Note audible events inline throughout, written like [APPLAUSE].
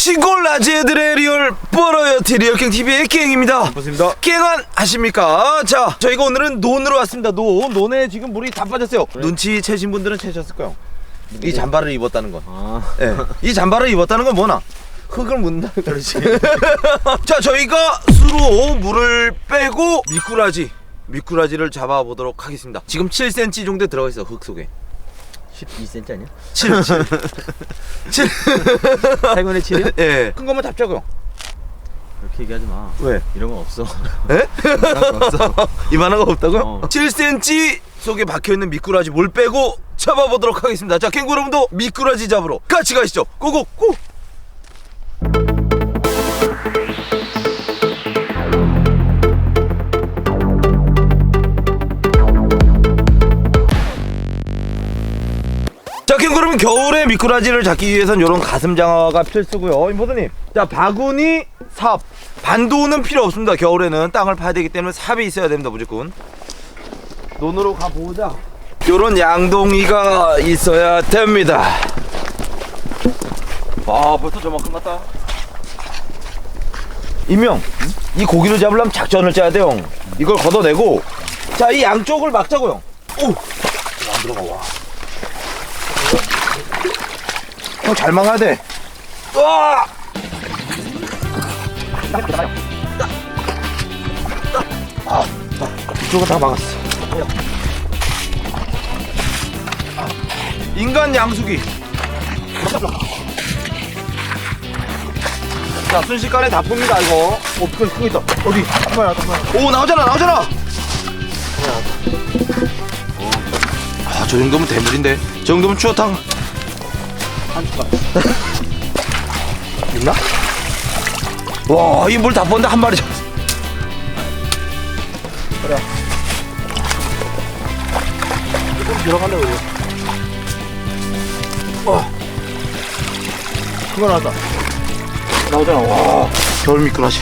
시골 라지애들의 리얼 뽀로요티 리얼킹 TV의 킹입니다. 맞습니다. 킹은 아십니까? 자, 저희가 오늘은 논으로 왔습니다. 논, 논에 지금 물이 다 빠졌어요. 눈치 채신 분들은 채셨을 거예요. 이 잠바를 입었다는 건. 아, 예. 이 잠바를 입었다는 건 뭐나? 흙을 묻는다. 그렇지. [LAUGHS] 자, 저희가 수로 물을 빼고 미꾸라지, 미꾸라지를 잡아보도록 하겠습니다. 지금 7cm 정도 들어가 있어 흙 속에. 12cm 아니야? 7, 7. 7. 8분의 7이야? 예. 큰 거만 잡자고요. 그렇게 얘기하지 마. 왜? 이런 건 없어. 에? 이런 건 없어. [LAUGHS] 이만한 거 없다고요? 어. 7cm 속에 박혀있는 미꾸라지 물 빼고 잡아보도록 하겠습니다. 자, 캥거 여러분도 미꾸라지 잡으러 같이 가시죠. 고고, 고! 여러분 겨울에 미꾸라지를 잡기 위해선 이런 가슴 장화가 필수고요. 임포드님, 자 바구니, 삽, 반도는 필요 없습니다. 겨울에는 땅을 파야 되기 때문에 삽이 있어야 됩니다. 무조건. 논으로 가보자. 요런 양동이가 있어야 됩니다. 아, 벌써 저만큼 났다. 임명, 이 고기를 잡으려면 작전을 짜야 돼요. 이걸 걷어내고, 자, 이 양쪽을 막자고요. 오, 안 들어가 와. 형 잘 막아야 돼. 으아! 아, 이쪽은 다 막았어. 인간 양수기. 자, 순식간에 다 풉니다, 이거. 어, 그거, 그거 있다. 어디? 잠깐만, 잠깐만. 오, 나오잖아, 나오잖아! 아, 저 정도면 대물인데. 저 정도면 추어탕. 있나? 와, 이 물다 뻗는데 한 마리 잡았어. 조금 들어갈래, 우리. 와, 그거 나왔다. 나오잖아. 와, 겨울 미꾸라지.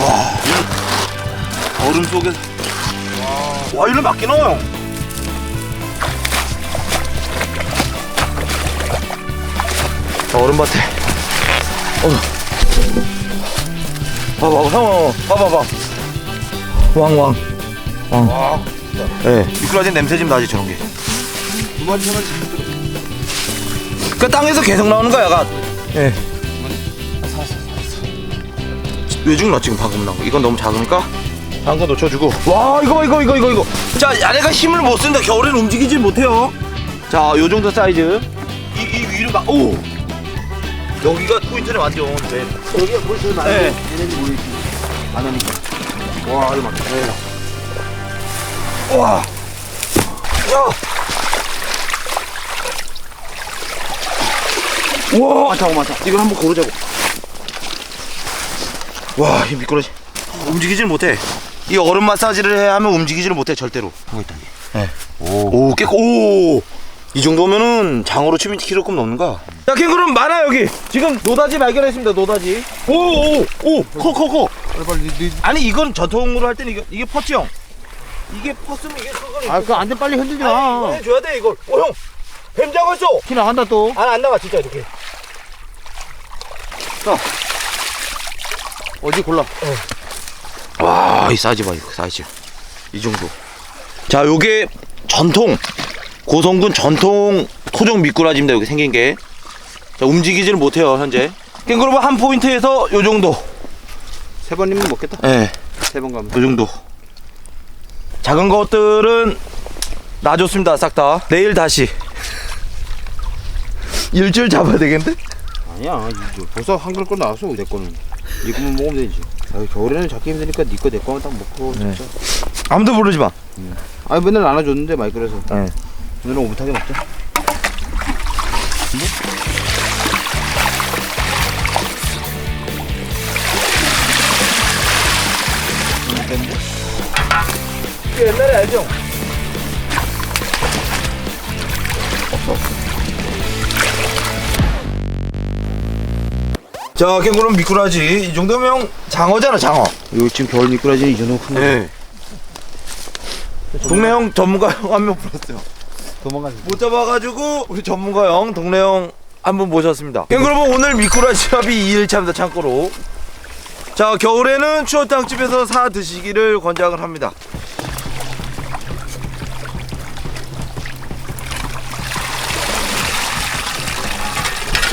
와, 이 얼음 속에. 와, 와 이를 맞기 넣어 얼음밭에. 어. 봐봐, 형, 봐봐봐. 왕왕. 왕. 와, 예, 네, 미꾸라지 냄새 좀 나지 저런 게. 그 땅에서 계속 나오는 거야, 가. 예. 외중 나 지금 방금 나온 거. 이건 너무 작으니까 작은 거 놓쳐주고. 와, 이거 봐, 이거 이거 이거 이거. 자, 얘네가 힘을 못 쓴다. 겨울엔 움직이질 못해요. 자, 요 정도 사이즈. 이, 이 위로 막, 오. 여기가 포인트네 완전. 네. 여기가 많이 네. 얘네들 모이지. 안 하니까. 와, 이거 막. 네. 와. 야. 와. 많다, 많다. 이걸 한번 고르자고. 와, 이 미꾸라지 움직이질 못해. 이 얼음 마사지를 해야 하면 움직이지를 못해 절대로. 하고 있다. 네. 오. 오, 깨, 오. 이 정도면은 장어로 치면 키로급 넘는 거 야. 자, 캥거루 많아 여기. 지금 노다지 발견했습니다. 노다지. 오, 오, 오, 커, 커, 커. 빨리, 빨리, 니, 니. 아니 이건 전통으로 할 때는 이게 이게 퍼치형. 이게 퍼스면 이게 커거리. 아, 그거 안돼 빨리 흔들지 마. 해줘야 돼 이걸. 오 형, 뱀 잡았어. 키 나간다 또. 아, 안 나가 진짜 이렇게. 어디 골라. 와, 이 사이즈 봐, 이거 사이즈. 이 정도. 자, 요게 전통 고성군 전통 토종 미꾸라지입니다. 여기 생긴 게. 자, 움직이지를 못해요, 현재. 캥거루한 포인트에서 요 정도. 세 번이면 먹겠다. 예, 네, 세번 가면. 요 정도. 작은 것들은 놔줬습니다, 싹 다. 내일 다시. [LAUGHS] 일주일 잡아야 되겠는데? 아니야. 이거 벌써 한 그릇 거 나왔어, 내 거는. 네 거만 먹으면 되지. 아, 겨울에는 잡기 힘드니까 네 거 내 거만 딱 먹고 네. 진짜. 아무도 부르지 마. 아, 맨날 안아줬는데 마이크에서. 네. 오늘은 오붓하게 먹자. 옛날에 알죠? 자, 캥거루 미꾸라지 이 정도면 장어잖아, 장어. 이거 지금 겨울 미꾸라지 이 정도 큰 거. 네. 동네 형 전문가 형 한 명 불렀어요. 도망가지. 못 잡아가지고 우리 전문가 형, 동네 형 한 분 모셨습니다. 예, 그러면 오늘 미꾸라지 합이 2일차입니다. 참고로. 자, 겨울에는 추어탕집에서 사 드시기를 권장을 합니다.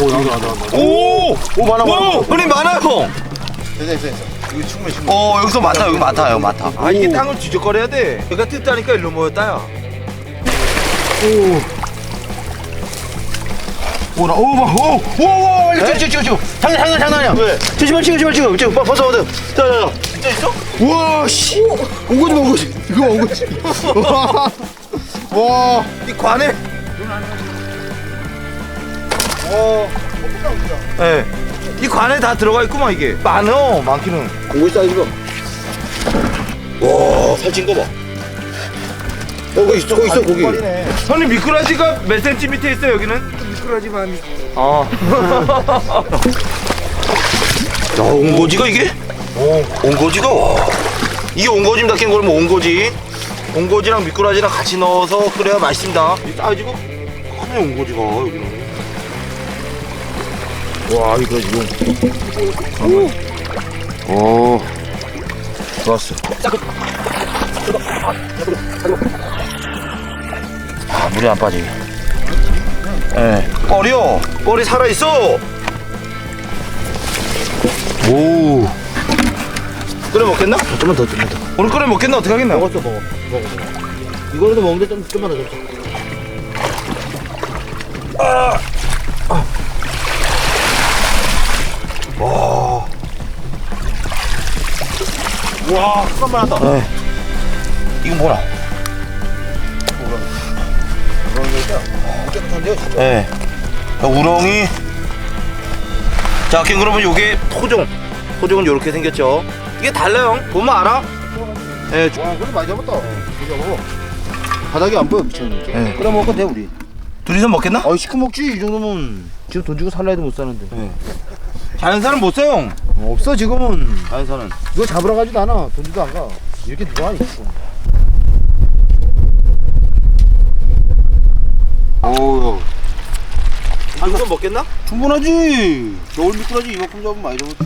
오 나도 나도 나도. 오! 오 많아 오! 형님 많아요. 됐어 됐어 됐어. 이거 충분히 충분히. 어, 여기서 많다. 여기 많다. 여기 많다. 아, 이게 땅을 뒤적거려야 돼. 여기가 뜯다니까 일로 모였다, 야. 오나 오오오오 네? 찍어 찍어 찍어. 장난 장난 장난이야. 왜? 조심만 찍어 조심만 찍어. 찍어 벗어 벗어. 자자자. 진짜 있어? 우와 씨. 온 거지 온 거지. 이거 온 거지. 와. 이 관에. 와. 예. 이 관에 다 들어가 있구만, 이게. 많어, 많기는. 공고 사이즈가. 와 살찐 거 봐. 어 거기 있어 거기 있어 거기. 형님 미꾸라지가 몇 센티미터 있어요 여기는? 미꾸라지 반. 아. 야 온고지가 이게? 온고지가 와. 이게 온고지입니다 캥거루면 온고지. 온고지랑 미꾸라지랑 같이 넣어서 끓여야 맛있습니다. 이 사이즈가 하나의 온고지가 여기는. 와 이거 이거. 오. 좋았어. 아 물이 안 빠지게. 예. 뻘이요. 뻘이 살아 있어. 오. 끓여 먹겠나? 좀만 더 좀만 더. 오늘 끓여 먹겠나 어떻게 하겠나? 먹었어 먹어 먹어 먹어. 이거라도 먹는데 좀 좀만 더 좀. 와, 잠깐만 하다. 네. 이건 뭐라? 깨끗한데요 진짜. 예. 자, 우렁이. 자, 그러면 요게 토종. 토종은 이렇게 생겼죠. 이게 달라요. 보면 알아? 예, 주- 와 그래 많이 잡았다. 이거 먹어. 바닥이 안 보여 미쳤는데. 네. 끓여 먹어도 돼 우리. 둘이서 먹겠나? 아 시켜 먹지 이 정도면 지금 돈 주고 살라 해도 못 사는데. 자연산은 못 사용. 어, 없어 지금은. 자연산은. 이거 잡으러 가지도 않아. 돈 주도 안 가. 이렇게 누가 하니 지금. 오. 이거 먹겠나? 충분하지. 겨울 미꾸라지 이만큼 잡으면 많이 잡았지.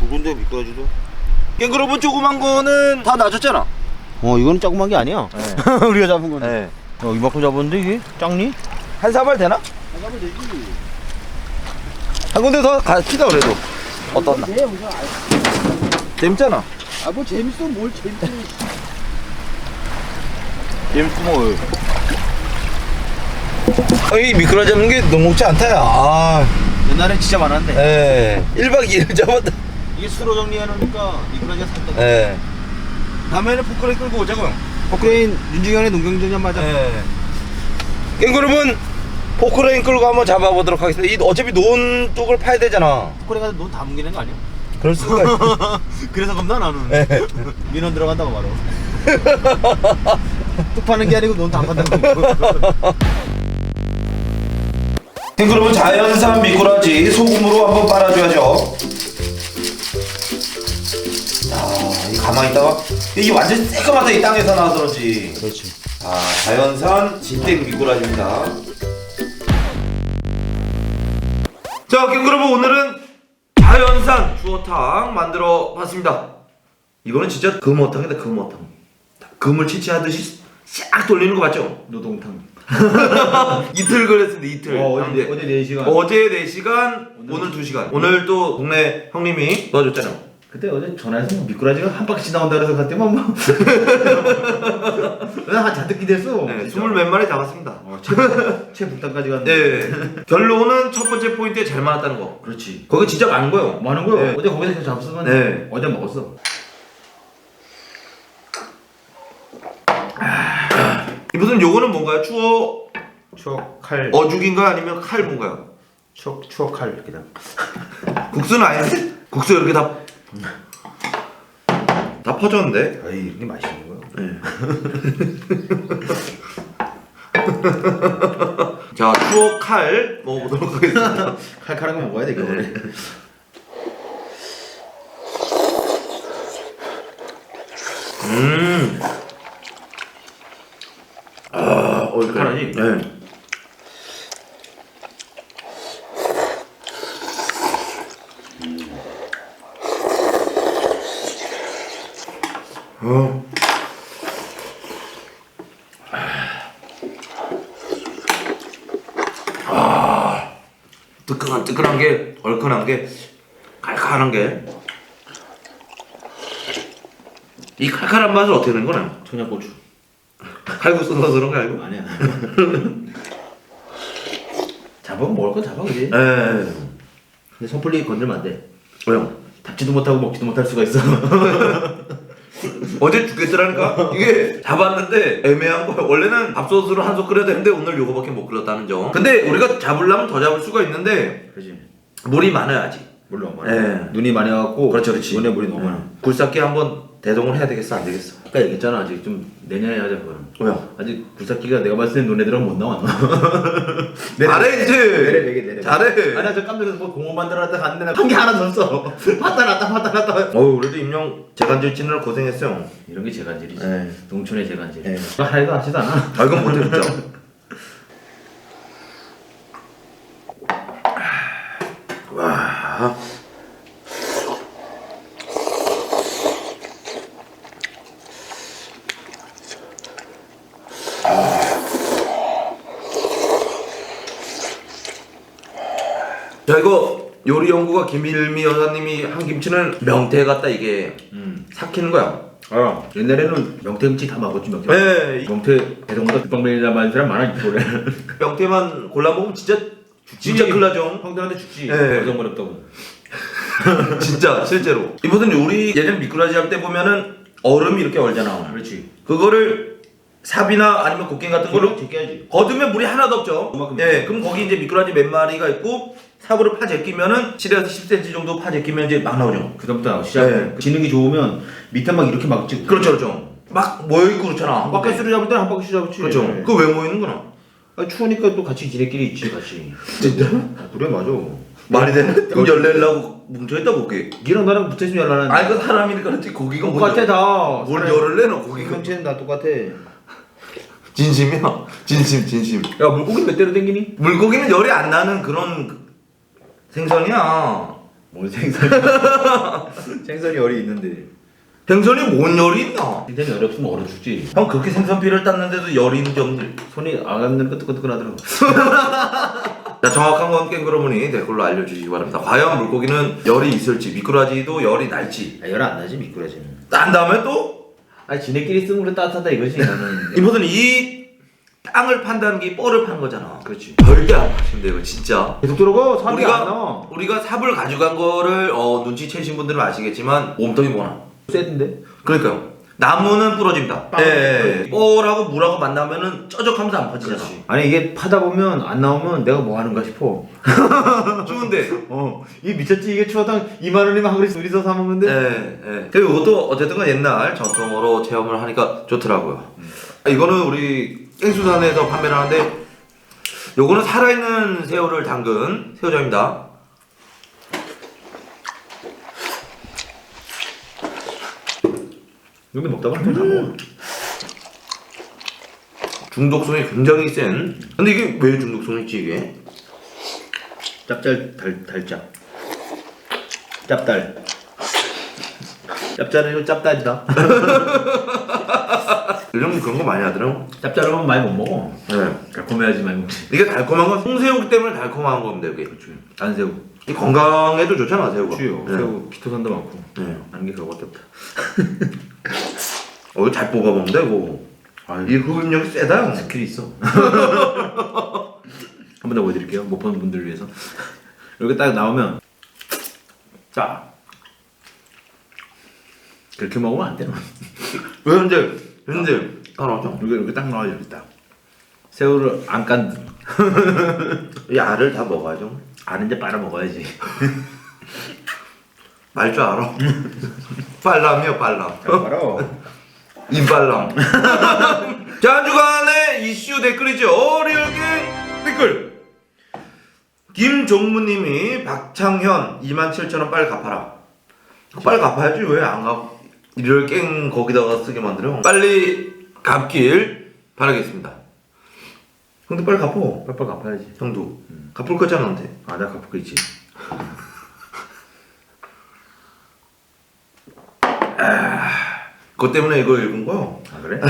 굵은데 미꾸라지도. 캥거루분 조그만 거는 다 놔줬잖아. 어 이거는 조그만 게 아니야. [LAUGHS] 우리가 잡은 건데. 네. 어 이만큼 잡았는데 이게 작니? 한 사발 되나? 잡으면 되지. 한 군데 더 가시다 그래도. 어떻나? 재밌잖아. 아 뭐 재밌어 뭘 재밌어. 재밌고 뭐. 아, 이 미끄러 잡는 게 녹록지 않다, 야. 아, 옛날엔 진짜 많았는데. 예. 1박 2일 잡았다. 이게 수로 정리해 놓으니까 미꾸라지가 산다. 예. 다음에는 포크레인 끌고 오자고요. 포크레인 윤중현의 농경전략 맞아. 예. 캥거루분 포크레인 끌고 한번 잡아보도록 하겠습니다. 이 어차피 논 쪽을 파야 되잖아. 포크레인 가서 논다 뭉개는 거 아니야? 그럴 수가 있어. [LAUGHS] 그래서 겁나 나는. 예. 민원 들어간다고 말어. [LAUGHS] 뚝 파는 게 아니고 논다 판다고. 캥거루분 [LAUGHS] 자연산 미꾸라지 소금으로 한번 빨아줘야죠. 야, 이 가만히 있다가 이게 완전 새까맣다 이 땅에서 나와서 그런지. 그렇지. 아, 자연산 진땡 미꾸라지입니다. 자, 캥거루분 오늘은 자연산 주어탕 만들어 봤습니다. 이거는 진짜 금어탕이다, 금어탕. 금을 치치하듯이 싹 돌리는 거 맞죠? 노동탕. [LAUGHS] 이틀 걸렸습니다, 이틀. 어, 어제 근데 어제 4시간. 어제 4시간, 오늘 2시간. 오늘 또 동네 형님이 도와줬잖아요. 그때 어제 전화해서 뭐 미꾸라지가 한 바퀴 나온다 그래서 갔더만 뭐. [LAUGHS] 나한 잔뜩 기대했어. 네, 진짜. 스물 몇 마리 잡았습니다. 어, 최, 최북단까지 갔는데. 네. 결론은 첫 번째 포인트에 잘 많았다는 거. 그렇지. 거기 진짜 많은 거예요. 많은 거요. 네. 어제 거기서 잡았어. 네. 어제 먹었어. 이분은 요거는 뭔가요? 추어 추억 칼. 어죽인가요? 아니면 칼 뭔가요? 추억 추억 칼 그냥. [LAUGHS] 국수는 아닌데? 국수 이렇게 다. 다 퍼졌는데? 아이 이렇게 맛있는 네. [LAUGHS] 자 추억 칼 먹어보도록 하겠습니다. [LAUGHS] 칼칼한 거 먹어야 돼 겨울에. 네. 음. 아, 어, 칼하니? 네. 어. 뜨끈한 게 얼큰한 게 칼칼한 게. 이 칼칼한 맛은 어떻게 된 거나? 청양고추. 칼국수 넣어서 그런 거 아니고? 아니야. [LAUGHS] 잡으면 먹을 건 잡아 그지? 예. 근데 섣불리 건들면 안 돼. 왜요? 잡지도 못하고 먹지도 못할 수가 있어. [LAUGHS] 어제 죽겠더라니까 이게 잡았는데 애매한 거야 원래는 밥솥으로 한 솥 끓여야 되는데 오늘 요거밖에 못 끓였다는 점 근데 우리가 잡으려면 더 잡을 수가 있는데 그지. 물이 많아야지 물론 예. 눈이 많이 와갖고 그렇죠, 그렇지. 눈에 물이 너무 많아. 굴삭기 한번 대동을 해야 되겠어 안 되겠어 아까 얘기했잖아 아직 좀 내년에 하자 그거는. 왜요? 아직 굴삭기가 내가 봤을 때 너네들은 못 나와. [LAUGHS] 잘해 이제 내려 내게 내려. 잘해 아나 저 깜짝이야 뭐 공원 만들어놨다 갔는데 한 개 하나도 없어. [LAUGHS] 왔다 갔다 왔다 갔다. 어우 그래도 임영 재간질 찌느라 고생했어요 이런 게 재간질이지. 예. 농촌의 재간질. 예. 너 하나도 않아. 아 이건 못해 진짜 [LAUGHS] 와 자 이거 요리 연구가 김일미 여사님이 한 김치는 명태 같다 이게 음. 삭히는 거야. 알아. 옛날에는 명태김치 다 먹었지 명태. 네, 명태 배송보다 국방면이라 많은 사람 많아 이번에. [LAUGHS] 명태만 골라 먹으면 진짜 진짜 큰일 나죠. 형들한테 죽지. 예. 배송 어렵다고. [LAUGHS] 진짜 실제로. 이보든 요리 예전 미꾸라지 할 때 보면은 얼음이 이렇게 얼잖아. 그렇지. 그거를 삽이나 아니면 곡괭 같은 걸로 제껴야지. 거두면 물이 하나도 없죠. 그만큼 예, 그럼 거기 이제 미꾸라지 몇 마리가 있고 삽으로 파 제끼면은 7에서 10cm 정도 파 제끼면 이제 막 나오죠. 그다음부터 시작. 네. 지능이 좋으면 밑에 막 이렇게 막 찍고. 그렇죠, 그렇죠. 막 모여 있고 그렇잖아. 한 바퀴 수를 잡을 때는 한 바퀴 잡지. 그렇죠. 네. 그거 왜 모이는 거나? 아, 추우니까 또 같이 지네끼리 있지 같이. 진짜? 아, 그래 맞아. 말이 되나? 그럼 열내려고 뭉쳐있다 고기. 니랑 나랑 붙어있으면 연락하는. 아니 그 사람이니까 그렇지 고기가 뭘 똑같아 열- 다. 뭘 열을 내노 고기가. 형체는 다 똑같아. 진심이야. 진심 진심. 야 물고기 몇 대로 댕기니? 물고기는 열이 안 나는 그런 그- 생선이야. 뭔 생선? [LAUGHS] 생선이 열이 있는데. 생선이 뭔 열이 있나? 생선이 열이 없으면 얼어 죽지. 형 그렇게 생선피를 땄는데도 열이 있는지 없는지. 손이 안거 뜨끈뜨끈하더라고. [LAUGHS] 자 정확한 건 깽그러머니 댓글로 알려주시기 바랍니다. 과연 물고기는 열이 있을지 미꾸라지도 열이 날지. 아, 열안 나지 미꾸라지는. 딴 다음에 또 아니 지네끼리 쓰면 그래 따뜻하다 이거지 나는. 이모든 이 땅을 판다는 게 뻘을 판 거잖아. 그렇지. 절대 안 파신데 이거 진짜. 계속 들어가 사람이 우리가- 안 나와. 우리가 삽을 가져간 거를 어, 눈치채신 분들은 아시겠지만 몸통이 뭐나. 쎄던데? 그러니까요. 나무는 부러집니다. 빵. 예, 예. 뻘하고 물하고 만나면은 쩌적하면서 안 퍼지잖아. 아니 이게 파다 보면 안 나오면 내가 뭐 하는가 싶어. [LAUGHS] 추운데. 어, 이게 미쳤지 이게 추워도 한 2만 원이면 한 그릇 둘이서 사 예, 먹는데. 예. 그리고 이것도 어쨌든 간 옛날 전통으로 체험을 하니까 좋더라고요. 이거는 우리 깽수산에서 판매를 하는데 요거는 살아있는 새우를 담근 새우젓입니다. 여기 먹다 보면 다 먹어. 중독성이 굉장히 센. 근데 이게 왜 중독성이 있지 이게? 짭짤 달 달짭. 짭달. 짭짤은 짭달이다. [LAUGHS] 요즘 그런 거 많이 하더라고. 짭짤하면 많이 못 먹어. 네. 달콤해야지 많이 먹지. 이게 달콤한 건 송새우기 때문에 달콤한 겁니다 이게. 단새우. 이 건강에도 좋잖아 새우가. 주요. 네. 새우 피토산도 많고. 네. 게 그거밖에 없다. 어, 잘 뽑아 먹는다 이거. 이 흡입력이 세다. 형. 스킬이 있어. [LAUGHS] [LAUGHS] 한 번 더 보여드릴게요. 못본 분들을 위해서. 이렇게 딱 나오면 자 그렇게 먹으면 안 돼요. 왜 근데 근데 하나죠? 이렇게 이렇게 딱 나와요. 이렇게 딱. 새우를 안깐 듯. [LAUGHS] 이 알을 다 먹어야죠. 아는데 빨아 먹어야지. [LAUGHS] 말 줄 알아. [LAUGHS] 빨람이요 빨람. 빨아. 인빨람. 자, 한 주간의 이슈 댓글이죠. 어리얼갱 댓글. 김종무님이 박창현 27,000원 빨리 갚아라. 빨리 갚아야지 왜 안 갚? 이럴 깽 거기다가 쓰게 만들어. 빨리 갚길 바라겠습니다. 형도 빨리 갚어. 빨빨 갚아야지. 형도 갚을 거잖아 너한테. 아, 나 갚을 거 있지. 그것 때문에 이거 읽은 거요. 아 그래?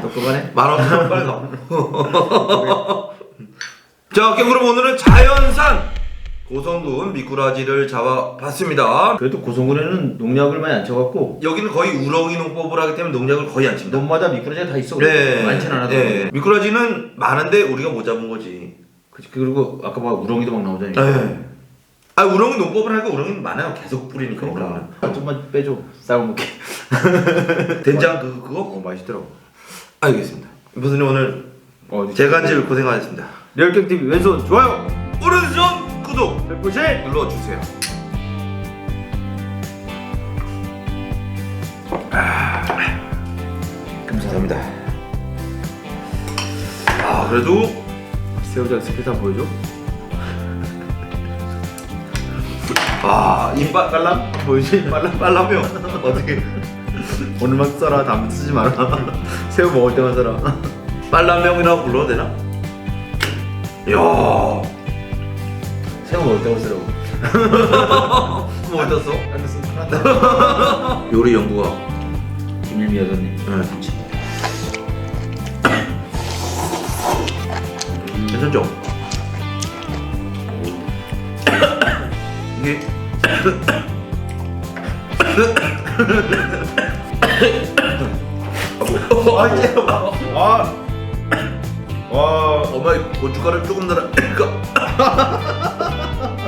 또 그만해? 만 오천 원 빨리 가. [LAUGHS] 자, 오케이, 그럼 오늘은 자연산 고성군 미꾸라지를 잡아봤습니다. 그래도 고성군에는 농약을 많이 안 쳐갖고 여기는 거의 우렁이 농법을 하기 때문에 농약을 거의 안 칩니다. 논마다 미꾸라지가 다 있어. 네, 많지는 않아도. 네. 미꾸라지는 많은데 우리가 못 잡은 거지. 그치, 그리고 아까 막 우렁이도 막 나오잖아요. 네. 아 우렁이 농법을 하니까 우렁이는 많아요. 계속 뿌리니까. 그러니까 아, 좀만 빼줘. 쌀 먹게. [LAUGHS] 된장 그 그거? 어 맛있더라고. 알겠습니다. 무슨 오늘 어, 재간질 고생하셨습니다. 리얼갱 TV 왼손 좋아요. 구독 백보시. 눌러주세요. 아, 감사합니다. 아 그래도 새우젓 스피드 보여줘. [LAUGHS] 아 이빨 빨람 보이지 빨람 빨라며 어떻게 오늘만 써라. 다음 쓰지 마라. [LAUGHS] 새우 먹을 때만 써라. [LAUGHS] 빨라명이라고 불러도 되나? 이야 새우 먹을 때만 쓰라고. 뭐 어땠어? 요리 연구가 김일미 여사님. 네, 좋지. 괜찮죠? 이게 아, 쟤 와. 와. 엄마 고춧가루 조금 넣어라.